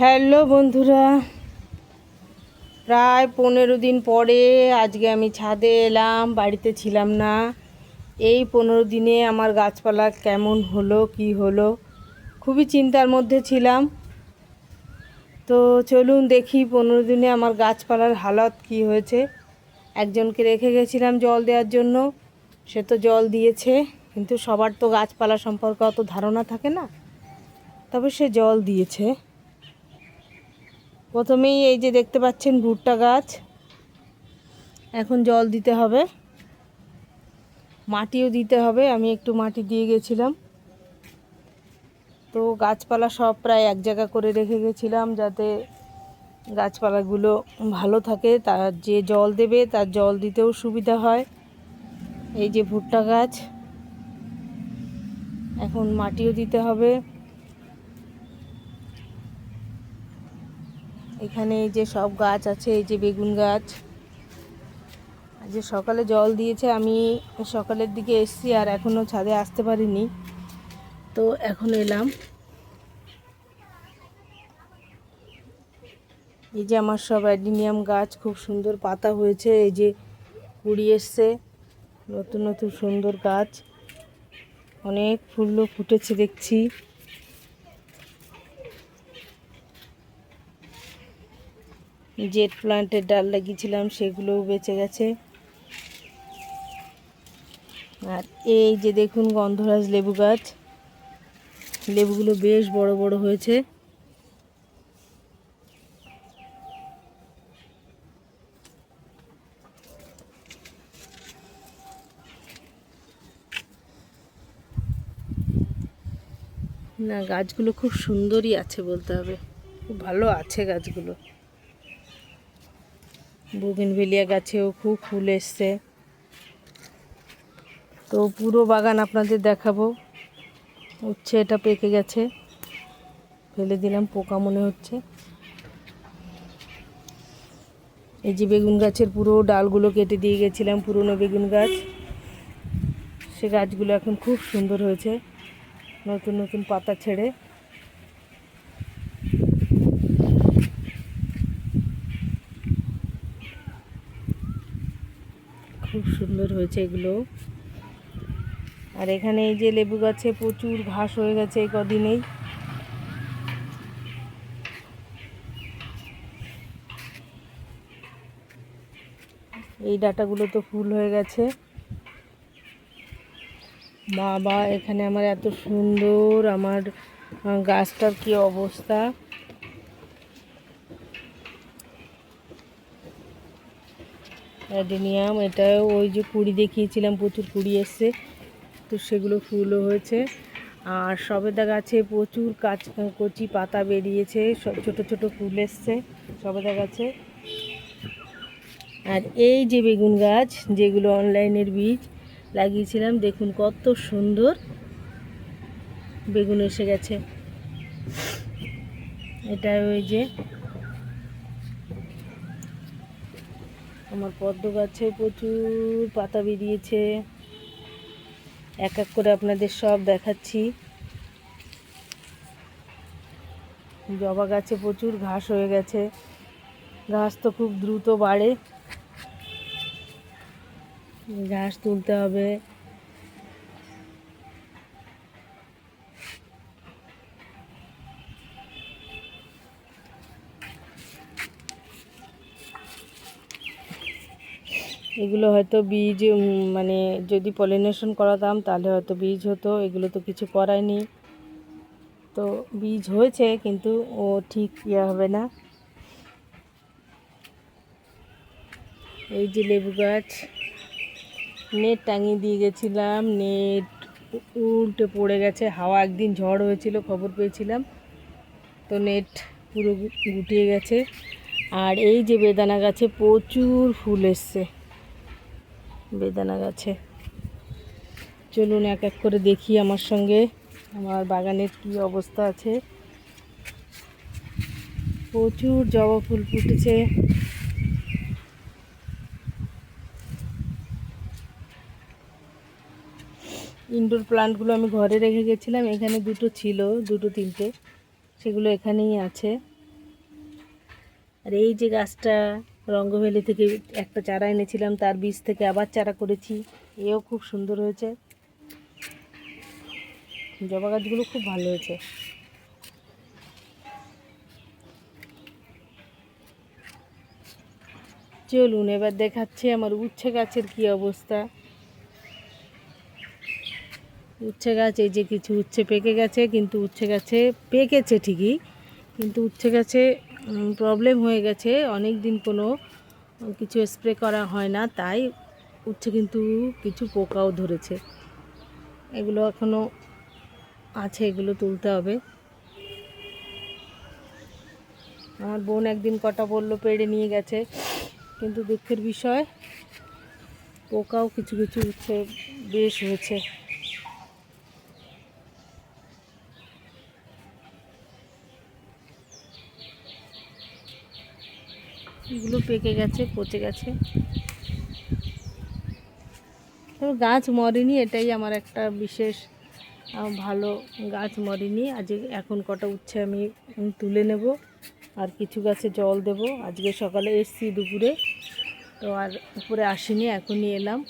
Hello বন্ধুরা, প্রায় পনেরো দিন পরে আজকে আমি ছাদে এলাম, বাড়িতে ছিলাম না। এই পনেরো দিনে আমার গাছপালা কেমন হলো, কি হলো, খুবই চিন্তার মধ্যে ছিলাম। তো চলুন দেখি পনেরো দিনে আমার গাছপালার হালত কি হয়েছে। একজনকে রেখে গেছিলাম জল দেওয়ার জন্য, সে তো জল দিয়েছে, কিন্তু সবার তো গাছপালা সম্পর্কে অত ধারণা থাকে না। তবে সে জল দিয়েছে। প্রথমেই এই যে দেখতে পাচ্ছেন ভুট্টা গাছ। এখন জল দিতে হবে। মাটিও দিতে হবে। আমি একটু মাটি দিয়ে গেছিলাম। তো গাছপালা সব প্রায় এক জায়গা করে রেখে গেছিলাম যাতে গাছপালাগুলো ভালো থাকে। তার যে জল দেবে তার জল দিতেও সুবিধা হয়। এই যে ভুট্টা গাছ। এখন মাটিও দিতে হবে। এখানে এই যে সব গাছ আছে, এই যে বেগুন গাছ। যে সকালে জল দিয়েছে, আমি সকালের দিকে এসছি আর এখনও ছাদে আসতে পারিনি। তো এখন এলাম। এই যে আমার সব অ্যাডিনিয়াম গাছ, খুব সুন্দর পাতা হয়েছে। এই যে কুড়ি এসছে, নতুন নতুন সুন্দর গাছ। অনেক ফুলও ফুটেছে দেখছি। জেট প্লান্টের ডাল লাগিয়েছিলাম, সেগুলোও বেঁচে গেছে। আর এই যে দেখুন গন্ধরাজ লেবু গাছ, লেবুগুলো বেশ বড় বড় হয়েছে। না, গাছগুলো খুব সুন্দরই আছে বলতে হবে। খুব ভালো আছে গাছগুলো। বুগিনভেলিয়া গাছেও খুব ফুল এসছে। তো পুরো বাগান আপনাদের দেখাবো। উচ্ছে এটা পেকে গেছে। ফেলে দিলাম, পোকা মনে হচ্ছে। এই যে বেগুন গাছের পুরো ডালগুলো কেটে দিয়ে গেছিলাম, পুরনো বেগুন গাছ। সে গাছগুলো এখন খুব সুন্দর হয়েছে, নতুন নতুন পাতা ছেড়ে খুব সুন্দর হয়েছে এগুলো। আর এখানে এই যে লেবু গাছে প্রচুর ঘাস হয়ে গেছে এই কদিনেই। এই ডাটাগুলো তো ফুল হয়ে গেছে। বাবা, এখানে আমার এত সুন্দর আমার গাছটার কি অবস্থা। অ্যাডেনিয়াম এটাও ওই যে কুড়ি দেখিয়েছিলাম, প্রচুর কুড়ি এসছে। তো সেগুলো ফুলও হয়েছে। আর সবেদা গাছে প্রচুর কাচ, কচি পাতা বেরিয়েছে, সব ছোটো ছোটো ফুল এসছে সবেদা গাছে আর এই যে বেগুন গাছ, যেগুলো অনলাইনের বীজ, লাগিয়েছিলাম, দেখুন কত সুন্দর বেগুন এসে গেছে। এটা ওই যে আমার পদ্ম গাছে প্রচুর পাতা বেরিয়েছে। এক এক করে আপনাদের সব দেখাচ্ছি। জবা গাছে প্রচুর ঘাস হয়ে গেছে। ঘাস তো খুব দ্রুত বাড়ে। ঘাস তুলতে হবে। এগুলো হয়তো বীজ মানে যদি পলিনেশন করাতাম তাহলে হয়তো বীজ হতো, এগুলো তো কিছু করায়নি। তো বীজ হয়েছে কিন্তু ও ঠিক ইয়ে হবে না। এই যে লেবু গাছ, নেট টাঙিয়ে দিয়ে গেছিলাম, নেট উল্টে পড়ে গেছে, হাওয়া একদিন ঝড় হয়েছিল, খবর পেয়েছিলাম। তো নেট পুরো গুটিয়ে গেছে। আর এই যে বেদানা গাছে প্রচুর ফুল এসছে। বেদানা গাছে। চলুন এক এক করে দেখি আমার সঙ্গে আমার বাগানের কি অবস্থা আছে। প্রচুর জবা ফুল ফুটেছে। ইনডোর প্লান্টগুলো আমি ঘরে রেখে গেছিলাম, এখানে দুটো ছিল, দুটো তিনটে, সেগুলো এখানেই আছে। আর এই যে গাছটা রঙ্গভেলি থেকে একটা চারা এনেছিলাম, তার বীজ থেকে আবার চারা করেছি। এও খুব সুন্দর হয়েছে। জবা গাছগুলো খুব ভালো হয়েছে। চলুন, এবার দেখাচ্ছি আমার উচ্ছে গাছের কি অবস্থা। উচ্ছে গাছ, এই যে কিছু উচ্ছে পেকে গেছে, কিন্তু উচ্ছে গাছে পেকেছে ঠিকই, কিন্তু উচ্ছে গাছে প্রবলেম হয়ে গেছে। অনেক দিন কোনো কিছু স্প্রে করা হয় না, তাই উচ্ছে কিন্তু কিছু পোকাও ধরেছে। এগুলো এখনও আছে, এগুলো তুলতে হবে। আমার বোন একদিন কটা বলল, পেড়ে নিয়ে গেছে। কিন্তু দুঃখের বিষয়, পোকাও কিছু কিছু উচ্ছে বেশ হয়েছে। এগুলো পেকে গেছে, পচে গেছে। তবে গাছ মরেনি, এটাই আমার একটা বিশেষ ভালো গাছ মরেনি। আজ এখন কটা উচ্ছে আমি তুলে নেব, আর কিছু গাছে জল দেব। আজকে সকালে এসছি দুপুরে, তো আর উপরে আসিনি, এখনই এলাম।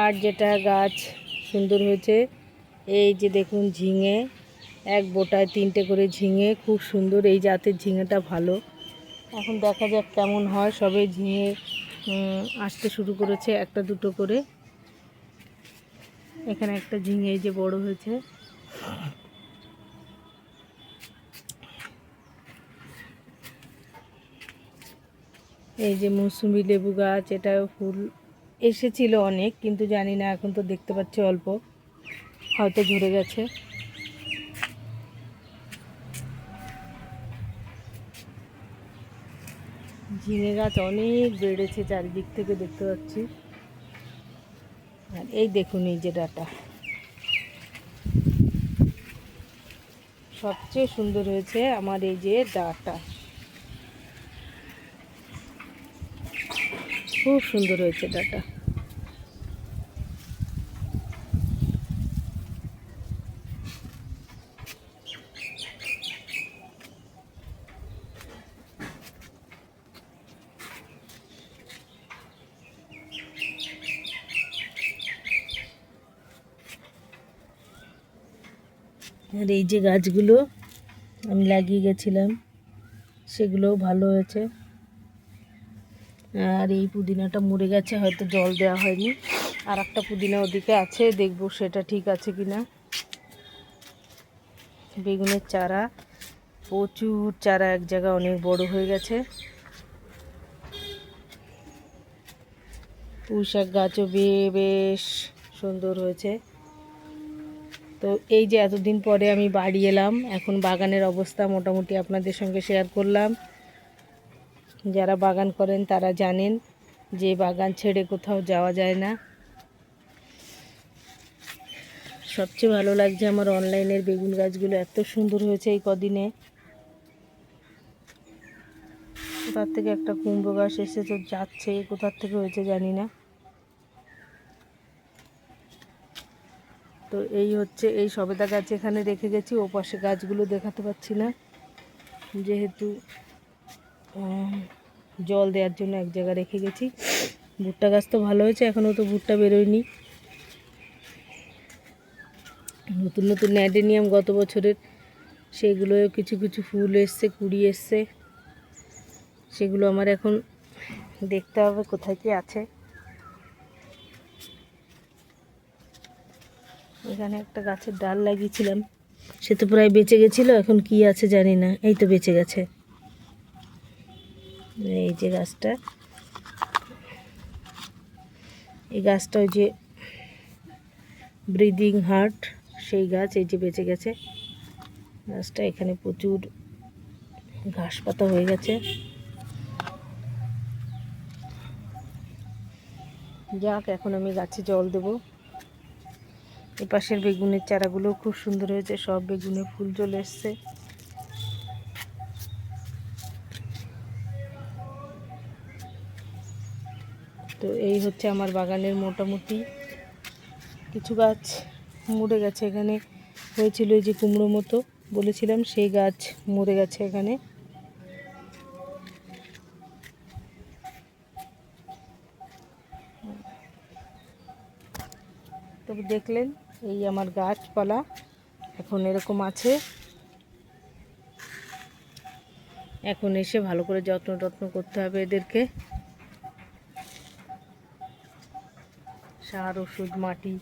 আর যেটা গাছ সুন্দর হয়েছে এই যে দেখুন ঝিঙে, এক বোটায় তিনটে করে ঝিঙে, খুব সুন্দর এই জাতের ঝিঙেটা ভালো। এখন দেখা যাক কেমন হয়, সবে ঝিঙে আসতে শুরু করেছে একটা দুটো করে। এখানে একটা ঝিঙে এই যে বড় হয়েছে। এই যে মৌসুমি লেবু গাছ, এটাও ফুল এসেছিল অনেক, কিন্তু জানি না, এখন তো দেখতে পাচ্ছি অল্প। হয়তো ঝরে গেছে। ঝিঙে গাছ অনেক বেড়েছে চারিদিক থেকে দেখতে পাচ্ছি। আর এই দেখুন এই যে ডাটা। সবচেয়ে সুন্দর হয়েছে আমার এই যে ডাটা। খুব সুন্দর হয়েছে ডাটা। আর এই যে গাছগুলো আমি লাগিয়ে গেছিলাম, সেগুলোও ভালো হয়েছে। আর এই পুদিনাটা মরে গেছে, হয়তো জল দেওয়া হয়নি। আর একটা পুদিনা ওদিকে আছে, দেখব সেটা ঠিক আছে কি না বেগুনের চারা, প্রচুর চারা এক জায়গায় অনেক বড় হয়ে গেছে। পুঁই শাক গাছও বেশ সুন্দর হয়েছে। তো এই যে এতদিন পরে আমি বাড়ি এলাম, এখন বাগানের অবস্থা মোটামুটি আপনাদের সঙ্গে শেয়ার করলাম। যারা বাগান করেন তারা জানেন যে বাগান ছেড়ে কোথাও যাওয়া যায় না। সবচেয়ে ভালো লাগছে আমার অনলাইনের বেগুন গাছগুলো, এত সুন্দর হয়েছে এই কদিনে। কোথার থেকে একটা কুমড়ো গাছ এসে তো যাচ্ছে, কোথার থেকে হয়েছে জানি না। তো এই হচ্ছে, এই সবেদা গাছ এখানে রেখে গেছি, ও পাশে গাছগুলো দেখাতে পাচ্ছি না। যেহেতু জল দেওয়ার জন্য এক জায়গায় রেখে গেছি। ভুট্টা গাছ তো ভালো হয়েছে, এখনও তো ভুট্টা বেরোয়নি। নতুন নতুন ন্যাডেনিয়াম গত বছরের সেগুলোও কিছু কিছু ফুল এসছে, কুড়ি এসছে। সেগুলো আমার এখন দেখতে হবে কোথায় কি আছে। এখানে একটা গাছের ডাল লাগিয়েছিলাম। সে তো প্রায় বেঁচে গেছিল, এখন কি আছে জানি না। এই তো বেঁচে গেছে। এই যে গাছটা। এই গাছটা ওই যে ব্রিদিং হার্ট, সেই গাছ এই যে বেঁচে গেছে। গাছটা এখানে প্রচুর ঘাস পাতা হয়ে গেছে। যাক, এখন আমি গাছে জল দেবো। এ পাশের বেগুনের চারাগুলো খুব সুন্দর হয়েছে, সব বেগুনে ফুল চলে এসছে। তো এই হচ্ছে আমার বাগানের মোটামুটি কিছু গাছ মরে গেছে এখানে। হয়েছিল যে কুমড়ো মতো, বলেছিলাম সেই গাছ মরে গেছে এখানে। তবে দেখলেন এই আমার গাছপালা এখন এরকম আছে। এখন এসে ভালো করে যত্ন টত্ন করতে হবে এদেরকে। সার, ওষুধ, মাটি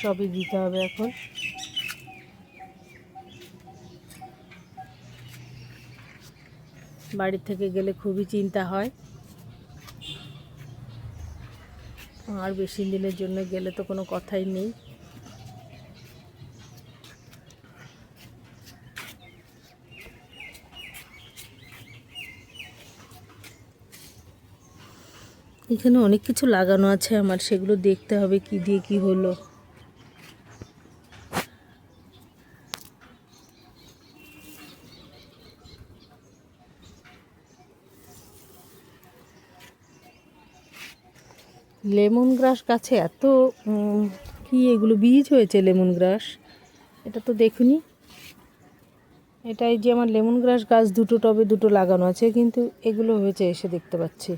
সবই দিতে হবে এখন। বাড়ি থেকে গেলে খুবই চিন্তা হয়। আর বেশি দিনের জন্য গেলে তো কোনো কথাই নেই। এখানে অনেক কিছু লাগানো আছে আমার, সেগুলো দেখতে হবে কি দিয়ে কি হলো। লেমন গ্রাস গাছে এত কি এগুলো বীজ হয়েছে লেমন গ্রাস এটা তো দেখুনি। এটাই যে আমার লেমন গ্রাস গাছ, দুটো টবে দুটো লাগানো আছে, কিন্তু এগুলো হয়েছে এসে দেখতে পাচ্ছি।